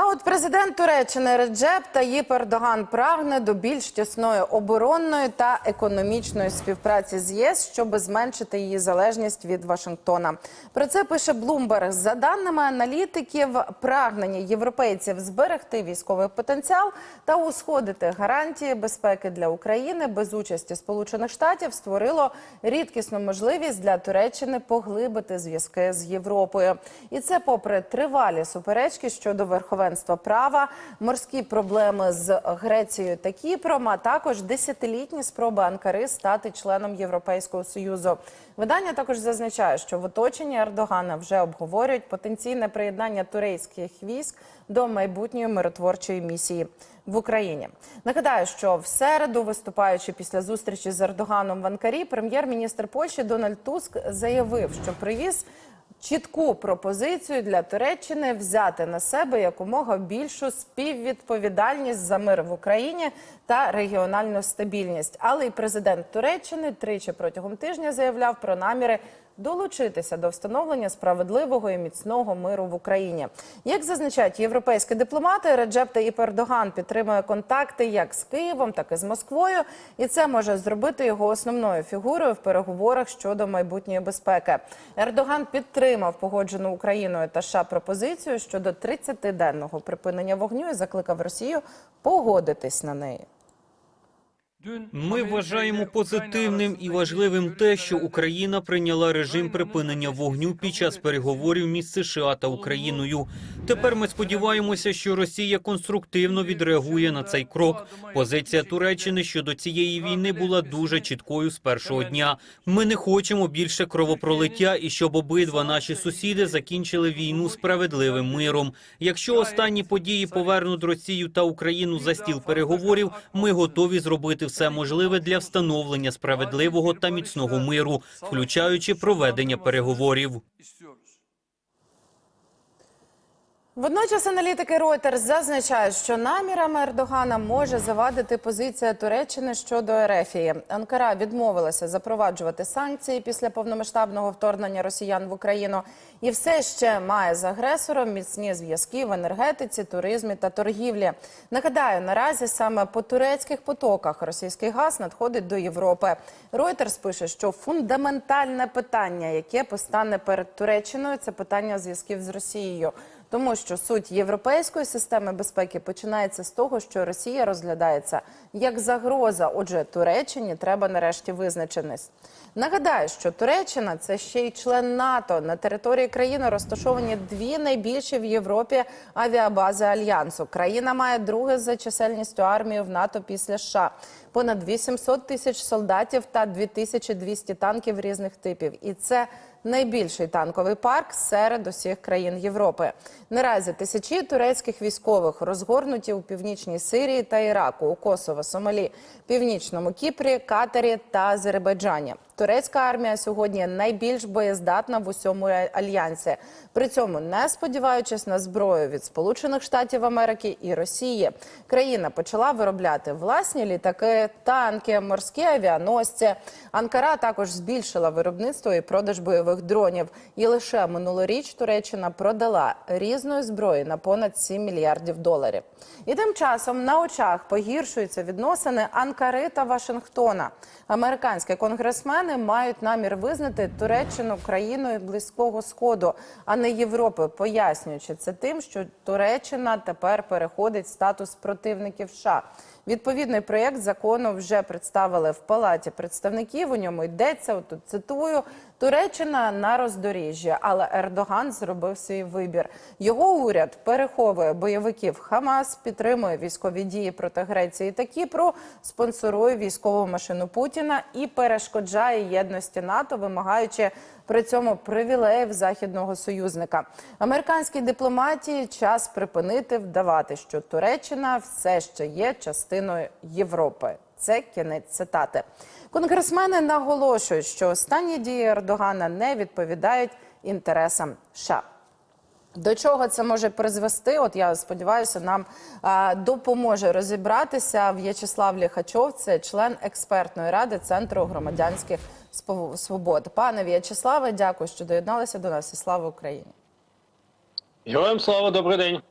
А от президент Туреччини Реджеп Таїп Ердоган прагне до більш тісної оборонної та економічної співпраці з ЄС, щоб зменшити її залежність від Вашингтона. Про це пише Блумберг. За даними аналітиків, прагнення європейців зберегти військовий потенціал та усходити гарантії безпеки для України без участі Сполучених Штатів створило рідкісну можливість для Туреччини поглибити зв'язки з Європою. І це попри тривалі суперечки щодо верховенства права, морські проблеми з Грецією та Кіпром, а також десятилітні спроби Анкари стати членом Європейського союзу. Видання також зазначає, що в оточенні Ердогана вже обговорюють потенційне приєднання турецьких військ до майбутньої миротворчої місії в Україні. Нагадаю, що в середу, виступаючи після зустрічі з Ердоганом в Анкарі, прем'єр-міністр Польщі Дональд Туск заявив, що привіз чітку пропозицію для Туреччини взяти на себе якомога більшу співвідповідальність за мир в Україні та регіональну стабільність. Але й президент Туреччини тричі протягом тижня заявляв про наміри долучитися до встановлення справедливого і міцного миру в Україні. Як зазначають європейські дипломати, Реджеп Таїп Ердоган підтримує контакти як з Києвом, так і з Москвою, і це може зробити його основною фігурою в переговорах щодо майбутньої безпеки. Ердоган підтримав погоджену Україною та США пропозицію щодо 30-денного припинення вогню і закликав Росію погодитись на неї. Ми вважаємо позитивним і важливим те, що Україна прийняла режим припинення вогню під час переговорів між США та Україною. Тепер ми сподіваємося, що Росія конструктивно відреагує на цей крок. Позиція Туреччини щодо цієї війни була дуже чіткою з першого дня. Ми не хочемо більше кровопролиття і щоб обидва наші сусіди закінчили війну справедливим миром. Якщо останні події повернуть Росію та Україну за стіл переговорів, ми готові зробити все можливе для встановлення справедливого та міцного миру, включаючи проведення переговорів. Водночас аналітики Reuters зазначають, що намірами Ердогана може завадити позиція Туреччини щодо Ерефії. Анкара відмовилася запроваджувати санкції після повномасштабного вторгнення росіян в Україну і все ще має з агресором міцні зв'язки в енергетиці, туризмі та торгівлі. Нагадаю, наразі саме по турецьких потоках російський газ надходить до Європи. Reuters пише, що фундаментальне питання, яке постане перед Туреччиною, це питання зв'язків з Росією. Тому що суть європейської системи безпеки починається з того, що Росія розглядається як загроза. Отже, Туреччині треба нарешті визначеність. Нагадаю, що Туреччина це ще й член НАТО. На території країни розташовані дві найбільші в Європі авіабази альянсу. Країна має друге за чисельністю армію в НАТО після США. Понад 800 тисяч солдатів та 2200 танків різних типів. І це найбільший танковий парк серед усіх країн Європи. Наразі тисячі турецьких військових розгорнуті у північній Сирії та Іраку, у Косово, Сомалі, Північному Кіпрі, Катарі та Азербайджані. Турецька армія сьогодні найбільш боєздатна в усьому альянсі. При цьому не сподіваючись на зброю від Сполучених Штатів Америки і Росії, країна почала виробляти власні літаки, танки, морські авіаносці. Анкара також збільшила виробництво і продаж бойових дронів. І лише минулоріч Туреччина продала різної зброї на понад 7 мільярдів доларів. І тим часом на очах погіршуються відносини Анкари та Вашингтона. Американські конгресмени мають намір визнати Туреччину країною близького сходу, а не Європи, пояснюючи це тим, що Туреччина тепер переходить статус противників США. Відповідний проєкт закону вже представили в палаті представників. У ньому йдеться тут цитую. Туреччина на роздоріжжі, але Ердоган зробив свій вибір. Його уряд переховує бойовиків Хамас, підтримує військові дії проти Греції та Кіпру, спонсорує військову машину Путіна і перешкоджає єдності НАТО, вимагаючи при цьому привілеїв західного союзника. Американській дипломатії час припинити вдавати, що Туреччина все ще є частиною Європи. Це кінець цитати. Конгресмени наголошують, що останні дії Ердогана не відповідають інтересам США. До чого це може призвести? От я сподіваюся, нам а, допоможе розібратися В'ячеслав Ліхачов, це член експертної ради Центру громадянських свобод. Пане В'ячеславе, дякую, що доєдналися до нас. І слава Україні. Героям слава, добрий день.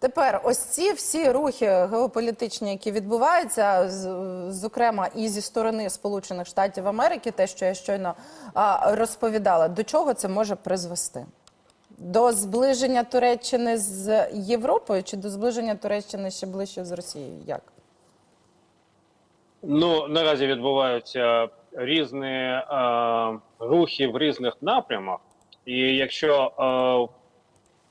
Тепер ось ці всі рухи геополітичні, які відбуваються, з- зокрема і зі сторони Сполучених Штатів Америки, те, що я щойно а, розповідала, до чого це може призвести? До зближення Туреччини з Європою чи до зближення Туреччини ще ближче з Росією? Як? Ну наразі відбуваються різні е, рухи в різних напрямах, і якщо е,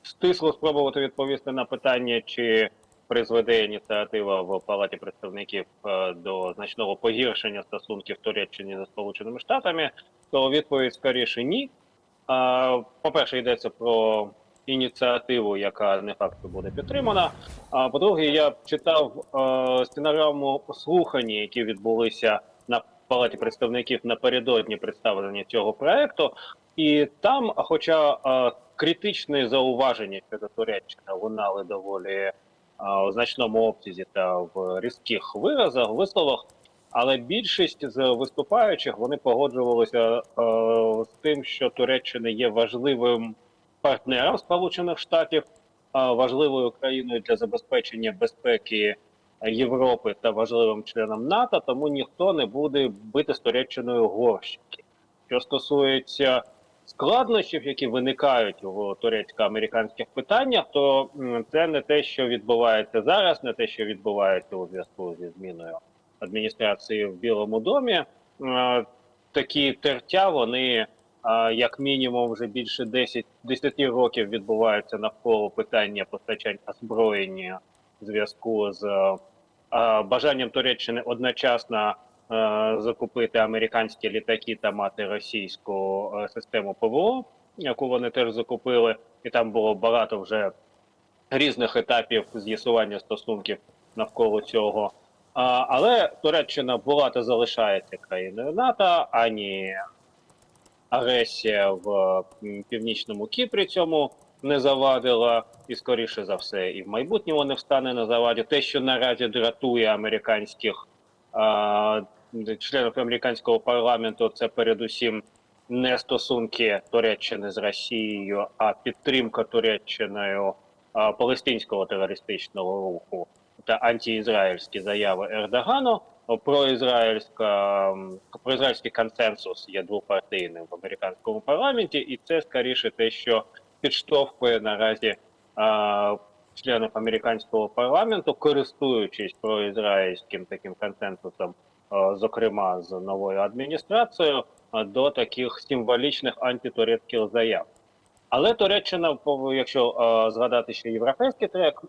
стисло спробувати відповісти на питання, чи призведе ініціатива в Палаті представників е, до значного погіршення стосунків Туреччини зі Сполученими Штатами, то відповідь скоріше ні. По-перше, йдеться про ініціативу, яка не факт буде підтримана. А по-друге, я читав стенограму слухань, які відбулися на палаті представників напередодні представлення цього проекту, і там, хоча критичні зауваження щодо Туреччини лунали доволі у значному обсязі та в різких виразах, висловах. Але більшість з виступаючих вони погоджувалися е, з тим, що Туреччина є важливим партнером Сполучених Штатів, а важливою країною для забезпечення безпеки Європи та важливим членом НАТО, тому ніхто не буде бити з Туреччиною горщики. Що стосується складнощів, які виникають у турецько-американських питаннях, то це не те, що відбувається зараз, не те, що відбувається у зв'язку зі зміною адміністрації в Білому домі. Е, Такі тертя вони як мінімум вже більше 10, 10 років відбуваються навколо питання постачання озброєння в зв'язку з бажанням Туреччини одночасно е, закупити американські літаки та мати російську е, систему ПВО, яку вони теж закупили, і там було багато вже різних етапів з'ясування стосунків навколо цього. Але Туреччина була та залишається країною НАТО, ані агресія в північному Кіпрі цьому не завадила, і скоріше за все, і в майбутньому не встане на заваді. Те, що наразі дратує американських а, членів американського парламенту, це передусім не стосунки Туреччини з Росією, а підтримка Туреччиною а, палестинського терористичного руху та антиізраїльські заяви Ердогану. Про ізраїльська про ізраїльський консенсус є двопартійним в американському парламенті, і це скоріше те, що підштовхує наразі а, членів американського парламенту, користуючись проізраїльським таким консенсусом, а, зокрема з новою адміністрацією, а, до таких символічних антитурецьких заяв. Але Туреччина, якщо згадати ще європейський трек,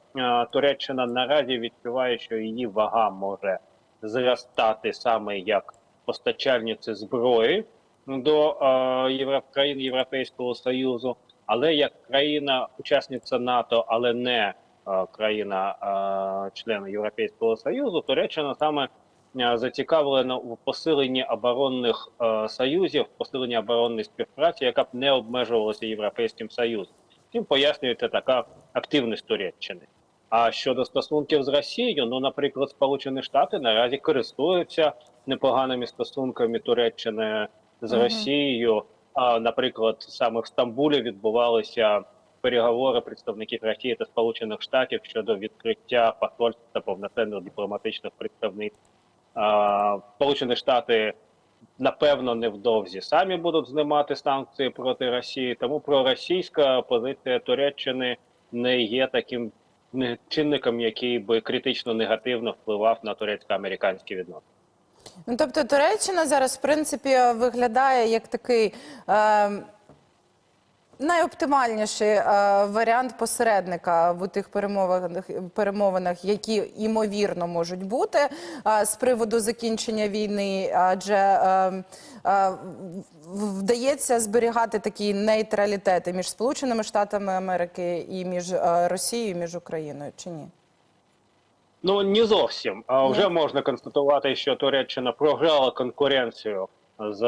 Туреччина наразі відчуває, що її вага може зростати саме як постачальниці зброї до е, країн Європейського Союзу, але як країна-учасниця НАТО, але не е, країна е, член Європейського Союзу, Туреччина саме зацікавлена у посиленні оборонних е, союзів, посиленні оборонної співпраці, яка б не обмежувалася Європейським Союзом. Цим пояснюється така активність Туреччини. А щодо стосунків з Росією, ну, наприклад, Сполучені Штати наразі користуються непоганими стосунками Туреччини з. Росією. А, наприклад, саме в Стамбулі відбувалися переговори представників Росії та Сполучених Штатів щодо відкриття посольств та повноцінних дипломатичних представництв. Сполучені Штати напевно невдовзі самі будуть знімати санкції проти Росії. Тому проросійська позиція Туреччини не є таким чинником, який би критично негативно впливав на турецько-американські відносини. Ну, тобто Туреччина зараз, в принципі, виглядає як такий е, найоптимальніший е, варіант посередника в тих перемовинах, перемовинах, які ймовірно можуть бути е, з приводу закінчення війни, адже е, е, вдається зберігати такі нейтралітети між Сполученими Штатами Америки і між е, Росією, і між Україною, чи ні? Ну не зовсім. А вже можна констатувати, що Туреччина програла конкуренцію з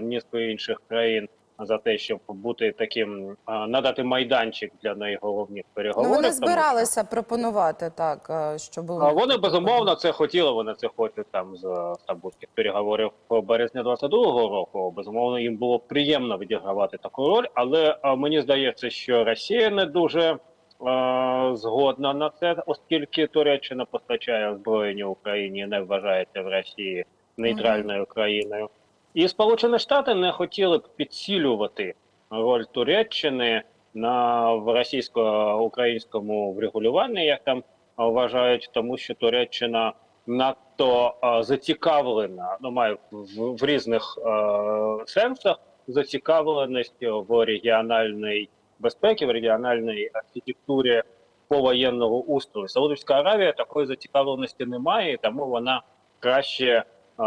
низкою інших країн за те, щоб бути таким, е, надати майданчик для найголовніших Ну, переговорів. вони тому що- збиралися пропонувати так, е, що були. А Вони безумовно це хотіли. Вони це хочуть там з стамбульських переговорів березня 22-го року. Безумовно, їм було приємно відігравати таку роль, але мені здається, що Росія не дуже згодна на це, оскільки Туреччина постачає озброєння Україні, не вважається в Росії нейтральною країною. І Сполучені Штати не хотіли б підсилювати роль Туреччини на в російсько-українському врегулюванні, як там вважають, тому що Туреччина надто а, зацікавлена, ну має в, в різних е, сенсах зацікавленість в регіональній безпеці, в регіональній архітектурі повоєнного устрою. Саудовська Аравія такої зацікавленості немає, тому вона краще е,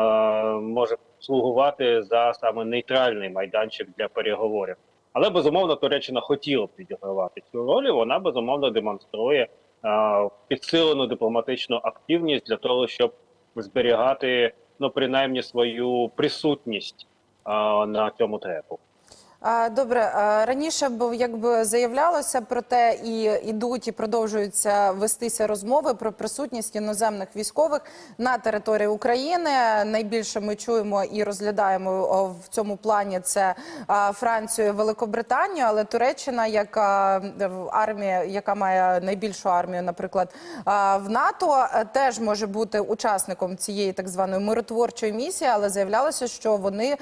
може слугувати за саме нейтральний майданчик для переговорів. Але безумовно Туреччина хотіла б відігравати цю роль. і Вона безумовно демонструє а, підсилену дипломатичну активність для того, щоб зберігати ну принаймні свою присутність а, на цьому треку. Добре, раніше б якби заявлялося про те, і ідуть і продовжуються вестися розмови про присутність іноземних військових на території України. Найбільше ми чуємо і розглядаємо в цьому плані це Францію, і Великобританію, але Туреччина, яка в армія, яка має найбільшу армію, наприклад, в НАТО, е, теж може бути учасником цієї так званої миротворчої місії, але заявлялося, що вони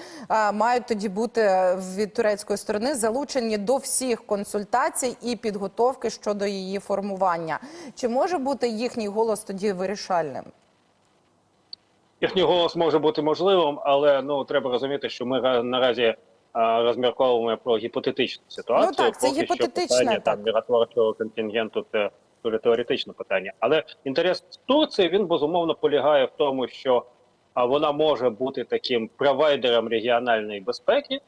мають тоді бути від турецької сторони залучені до всіх консультацій і підготовки щодо її формування. Чи може бути їхній голос тоді вирішальним? Їхній голос може бути можливим, але ну треба розуміти, що ми наразі а, розмірковуємо про гіпотетичну ситуацію. Ну так, це Поки що гіпотетичне, питання так. там миротворчого контингенту це дуже теоретичне питання. Але інтерес Турції він безумовно полягає в тому, що а, вона може бути таким провайдером регіональної безпеки.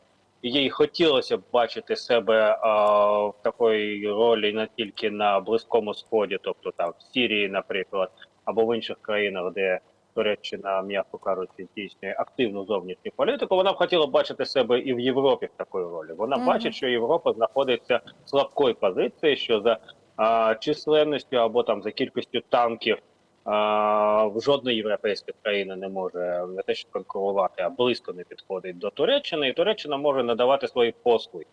Їй хотілося б бачити себе а, в такій ролі не тільки на Близькому Сході, тобто там в Сірії, наприклад, або в інших країнах, де Туреччина, м'яко кажучи, здійснює активну зовнішню політику. Вона б хотіла бачити себе і в Європі в такої ролі. Вона Мгм. бачить, що Європа знаходиться в слабкій позиції, що за а, численністю або там за кількістю танків. В жодна європейська країна не може не те, що конкурувати, а близько не підходить до Туреччини, і Туреччина може надавати свої послуги.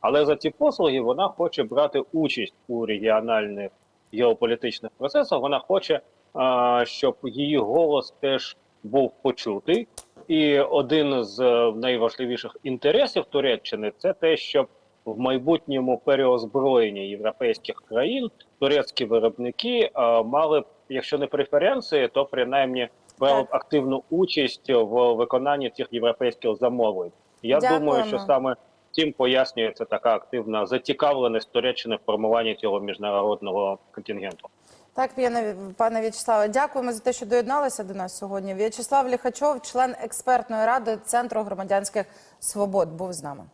Але за ці послуги вона хоче брати участь у регіональних геополітичних процесах. Вона хоче, щоб її голос теж був почутий. І один з е, найважливіших інтересів Туреччини це те, щоб в майбутньому переозброєнні європейських країн турецькі виробники а, мали б, якщо не преференції, то принаймні брали б активну участь в виконанні цих європейських замовлень. Я Дякуємо. думаю, що саме цим пояснюється така активна зацікавленість Туреччини в формуванні цього міжнародного контингенту. Так, пане пане В'ячеславе, дякуємо за те, що доєдналися до нас сьогодні. В'ячеслав Ліхачов, член експертної ради Центру громадянських свобод, був з нами.